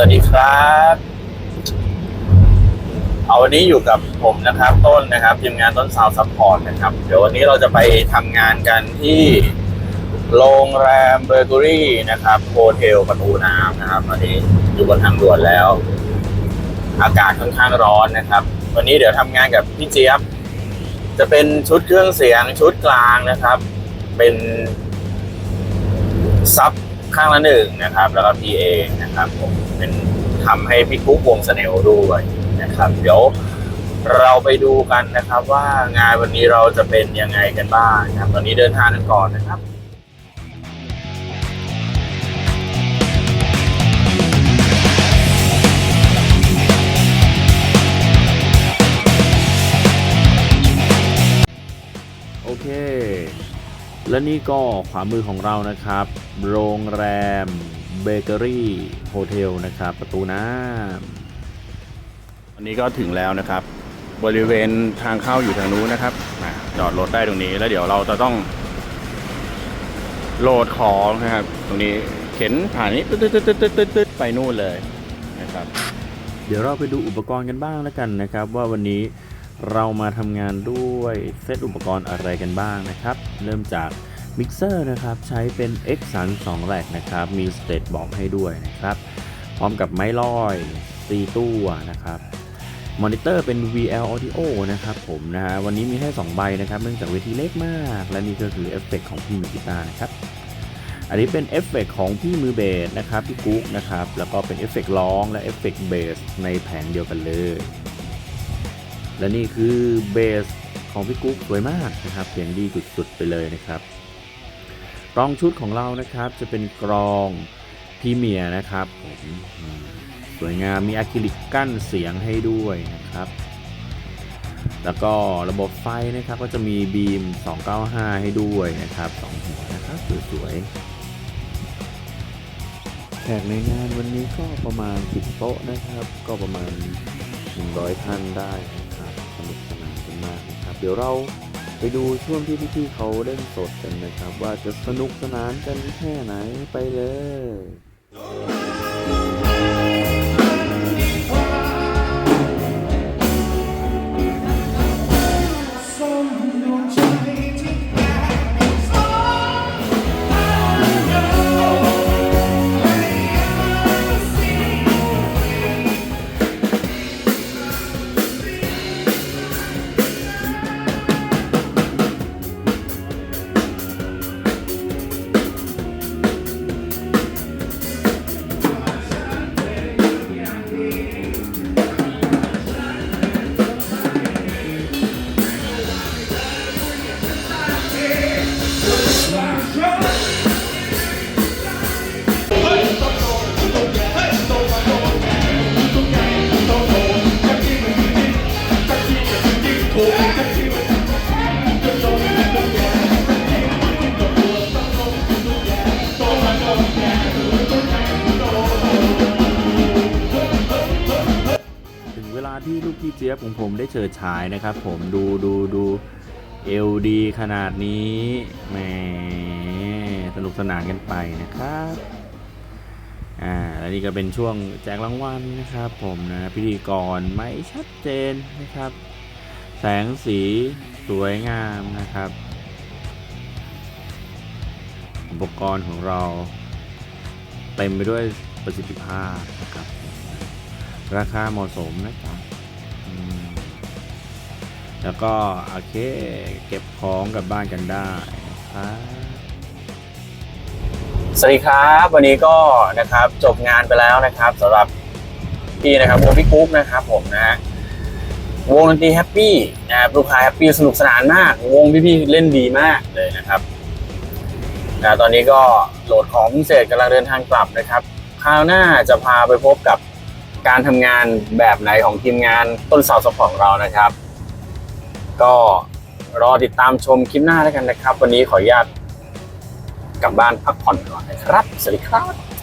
สวัสดีครับ เอาวันนี้อยู่กับผมนะครับ ต้นนะครับทีมงานต้นซาวซัพพอร์ตนะครับ เดี๋ยววันนี้เราจะไปทำงานกันที่โรงแรมเบอร์เกอรี่นะครับโฮเทลประตูน้ำนะครับตอนนี้อยู่บนทางด่วนแล้ว อากาศค่อนข้างร้อนนะครับ วันนี้เดี๋ยวทำงานกับพี่เจี๊ยบ จะเป็นชุดเครื่องเสียงชุดกลางนะครับ เป็นซับ ข้างละหนึ่งนะครับ แล้วก็พีเองนะครับผมเป็นทำให้พี่กุ๊กวงสเนลด้วยนะครับ เดี๋ยวเราไปดูกันนะครับว่างานวันนี้เราจะเป็นยังไงกันบ้างนะครับ ตอนนี้เดินทางกันก่อนนะครับ และนี่ก็ขวามือของเรานะครับ โรงแรมเบเกอรี่โฮเทลนะครับ ประตูน้วันนี้ก็ถึงแล้วนะครับ บริเวณทางเข้าอยู่ทางนู้นนะครับอะจอดรถได้ตรงนี้ แล้วเดี๋ยวเราจะต้อง โหลดของนะครับ ตรงนี้เข็นผ่านนี้ตึ๊ดตึ๊ดตึ๊ดตึ๊ดตึ๊ดตึ๊ดไปนู่นเลยนะครับำเดี๋ยวเราไปดูอุปกรณ์กันบ้างแล้วกันนะครับ ว่าวันนี้ เรามาทำงานด้วยเซตอุปกรณ์อะไรกันบ้างนะครับ เริ่มจากมิกเซอร์นะครับ ใช้เป็น X32 แรกนะครับ มีสเตตบอกให้ด้วยนะครับ พร้อมกับไม้ลอยตีตัวนะครับมอนิเตอร์เป็น VL Audio นะครับผมนะฮะวันนี้มีให้2ใบนะครับเนื่องจากเวทีเล็กมาก และนี่ก็คือเอฟเฟกต์ของพี่มือกีตาร์นะครับอันนี้เป็นเอฟเฟกต์ของพี่มือเบสนะครับพี่กุ๊กนะครับแล้วก็เป็นเอฟเฟกต์ร้องและเอฟเฟกต์เบสในแผงเดียวกันเลย และนี่คือเบสของพี่กุ๊กสวยมากนะครับเสียงดีสุดๆไปเลยนะครับกรองชุดของเรานะครับจะเป็นกรองพรีเมียร์นะครับผมสวยงามมีอะคริลิกกั้นเสียงให้ด้วยนะครับ แล้วก็ระบบไฟนะครับก็จะมีบีม 295 ให้ด้วยนะครับสองหัวนะครับสวยๆแขกในงานวันนี้ก็ประมาณ 10 โต๊ะนะครับ ก็ประมาณ 100 ท่านได้ สนุกสนานกันมากนะครับ เดี๋ยวเราไปดูช่วงที่พี่ๆเขาเล่นสดกันนะครับ ว่าจะสนุกสนานกันแค่ไหนไปเลย ถึงเวลาที่ลูกพี่เจี๊ยบของผมได้เฉิดฉายนะครับ ผมดูดูดูเอลดีขนาดนี้แหมสนุกสนานกันไปนะครับอ่าและนี่ก็เป็นช่วงแจกรางวัลนะครับ ผมนะพิธีกรไม่ชัดเจนนะครับ แสงสีสวยงามนะครับ อุปกรณ์ของเรา เต็มไปด้วยประสิทธิภาพนะครับ ราคาเหมาะสมนะจ๊ะอืมแล้วก็โอเคเก็บของกลับบ้านกันได้นะครับสวัสดีครับวันนี้ก็นะครับจบงานไปแล้วนะครับสำหรับพี่นะครับวงพี่กุ๊กนะครับผมนะฮะวงดนตรีแฮปปี้นะครับลูกค้าแฮปปี้สนุกสนานมาก วงพี่ๆเล่นดีมากเลยนะครับ นะตอนนี้ก็โหลดของพิเศษกำลังเดินทางกลับนะครับคราวหน้าจะพาไปพบกับการทำงานแบบไหนของทีมงานต้นสาวสปอร์ตของเรานะครับ ก็รอติดตามชมคลิปหน้าแล้วกันนะครับ วันนี้ขออนุญาตกลับบ้านพักผ่อนก่อนนะครับ สวัสดีครับ